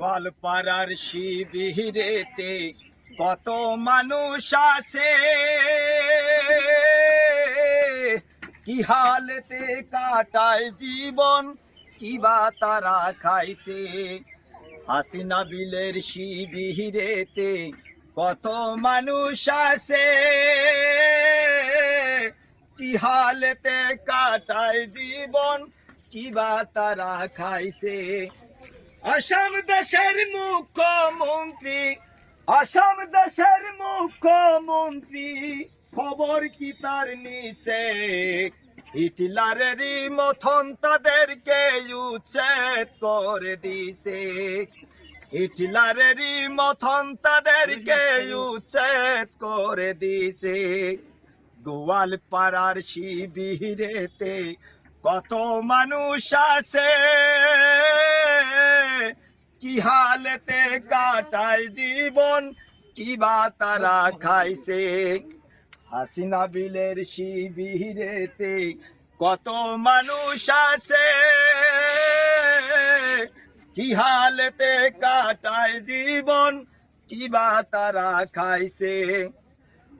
গোয়ালপাড়ার শিবিরেতে কত মানুষ আছে? কি হালতে কাটায় জীবন, কি বা তারা খাইছে? হাসিনা বিলের শিবিরেতে কত মানুষ আছে? কি হালতে কাটায় জীবন, কি বা তারা খাইছে? আসাম দেশের মুখ্যমন্ত্রী, আসাম দেশের মুখ্যমন্ত্রী, খবর কি তার নিচে? হিটলারেরই মথন তাদেরকে উচ্ছেদ করে দিছে। হিটলারেরই মথন তাদেরকে উচ্ছেদ করে দিছে। গোয়ালপাড়ার শিবিরেতে কত মানুষ আছে? কি হালতে কাটায় জীবন? কি বা তারা খাইছে? হাসিনা বিলের শিবিরেতে কত মানুষ আছে? কি হালতে কাটায় জীবন? কিবা তারা খাইছে?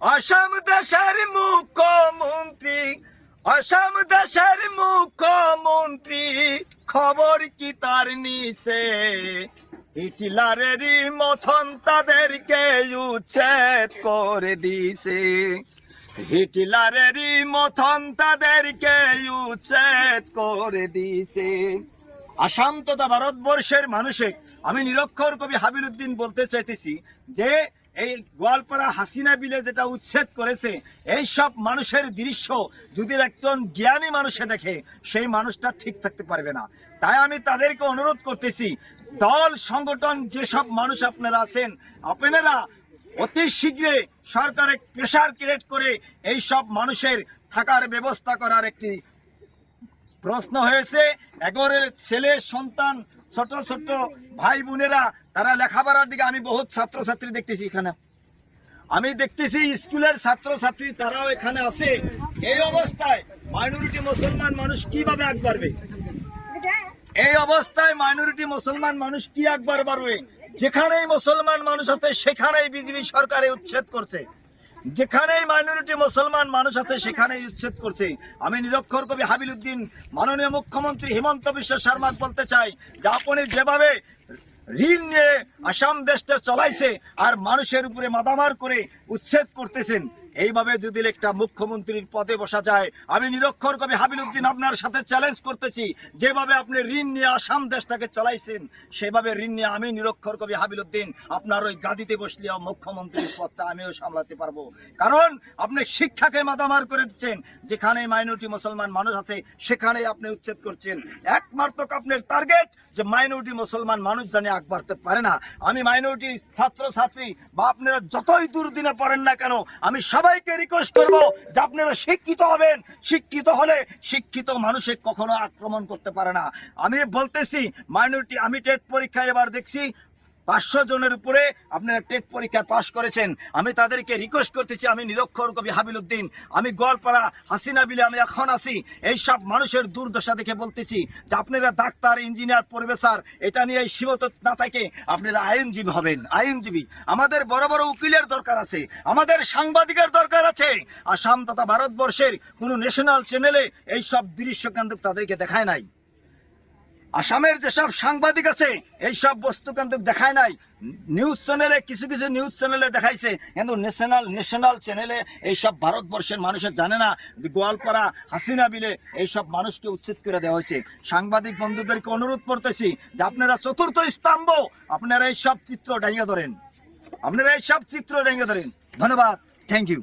অসম দেশের মুখ্যমন্ত্রী, অসম দেশের মুখ্যমন্ত্রী খবর কি তার নিছে হিটলারেরই মথন তাদেরকে উচ্ছেদ করে দিছে। হিটলারেরই মথন তাদেরকে উচ্ছেদ করে দিছে। আসাম তথা ভারতবর্ষের মানুষে আমি নিরক্ষর কবি হাবিল উদ্দিন বলতে চাইতেছি যে এই গোয়ালপাড়া হাসিনা বিলে যেটা উচ্ছেদ করেছে, এই সব মানুষের দৃশ্য যদি একজন জ্ঞানী মানুষে দেখে, সেই মানুষটা ঠিক থাকতে পারবে না। তাই আমি তাদেরকে অনুরোধ করতেছি, দল, সংগঠন, যেসব মানুষ আপনারা আছেন, আপনারা অতি শীঘ্রে সরকারের প্রেশার ক্রিয়েট করে এই সব মানুষের থাকার ব্যবস্থা করার একটি প্রশ্ন হয়েছে, এগরের ছেলে, সন্তান, ছোট ছোট ভাই বোনেরা, তারা লেখাপড়ার দিকে আমি বহুত ছাত্রছাত্রী দেখতেছি এখানে। আমি দেখতেছি স্কুলের ছাত্রছাত্রী, তারাও এখানে আছে। এই অবস্থায় মাইনরিটি মুসলমান মানুষ কীভাবে আগ বাড়বে এই অবস্থায় মাইনরিটি মুসলমান মানুষ কি একবার বাড়বে যেখানেই মুসলমান মানুষ আছে, সেখানেই বিজেপি সরকারে উচ্ছেদ করছে। যেখানেই মাইনরিটি মুসলমান মানুষ আছে, সেখানেই উচ্ছেদ করছে। আমি নিরক্ষর কবি হাবিল উদ্দিন, মাননীয় মুখ্যমন্ত্রী হিমন্ত বিশ্ব শর্মা বলতে চাই যে আপনি যেভাবে ঋণ নিয়ে আসাম দেশটা চলাইছে আর মানুষের উপরে মাদামার করে উচ্ছেদ করতেছেন এইভাবে যদি একটা মুখ্যমন্ত্রীর পদে বসা যায়, আমি নিরক্ষর কবি হাবিল উদ্দিন আপনার সাথে চ্যালেঞ্জ করতেছি। যেভাবে আপনি ঋণ নিয়ে আসাম দেশটাকে চালাইছেন, সেভাবে ঋণ নিয়ে আমি নিরক্ষর কবি হাবিল উদ্দিন আপনার ওই গাদিতে বসলেও মুখ্যমন্ত্রীর পদটা আমিও সামলাতে পারব। কারণ আপনি শিক্ষাকে মাদামার করে দিচ্ছেন যেখানে মাইনরিটি মুসলমান মানুষ আছে, সেখানেই আপনি উচ্ছেদ করছেন। একমাত্র আপনার টার্গেট যে মাইনরিটি মুসলমান মানুষ জানি আগ বাড়তে পারে না। আমি মাইনরিটি ছাত্র ছাত্রী বা আপনারা যতই দুর্দিনে পড়েন না কেন, আমি সবাইকে রিকোয়েস্ট করব যে আপনারা শিক্ষিত হবেন। শিক্ষিত হলে শিক্ষিত মানুষে কখনো আক্রমণ করতে পারে না। আমি বলতেছি মাইনরিটি আমি টেট পরীক্ষায় এবার দেখছি পাঁচশো জনের উপরে আপনারা টেট পরীক্ষা পাশ করেছেন। আমি তাদেরকে রিকোয়েস্ট করতেছি, আমি নিরক্ষর কবি হাবিল উদ্দিন আমি গোয়ালপাড়া হাসিনা বিলে আমি এখন আছি। এই সব মানুষের দুর্দশা দেখে বলতেছি যে আপনারা ডাক্তার, ইঞ্জিনিয়ার, প্রফেসর, এটা নিয়ে সীমত না থাকে আপনারা আইনজীবী হবেন, আইনজীবী। আমাদের বড় বড় উকিলের দরকার আছে, আমাদের সাংবাদিকের দরকার আছে। আসাম তথা ভারতবর্ষের কোনো ন্যাশনাল চ্যানেলে এইসব দৃশ্য কিন্তু তাদেরকে দেখায় নাই। আসামের যেসব সাংবাদিক আছে এই সব বস্তু কিন্তু দেখায় নাই। নিউজ চ্যানেলে, কিছু কিছু নিউজ চ্যানেলে দেখাইছে। কিন্তু ন্যাশনাল ন্যাশনাল চ্যানেলে এই সব ভারতবর্ষের মানুষের জানে না যে গোয়ালপাড়া, হাসিনা বিলে এই সব মানুষকে উচ্ছেদ করে দেওয়া হয়েছে। সাংবাদিক বন্ধুদেরকে অনুরোধ করতেছি যে আপনারা চতুর্থ স্তম্ভ, আপনারা এই সব চিত্র ডাইঙে ধরেন। আপনারা এই সব চিত্র ডাইঙে ধরেন। ধন্যবাদ। Thank you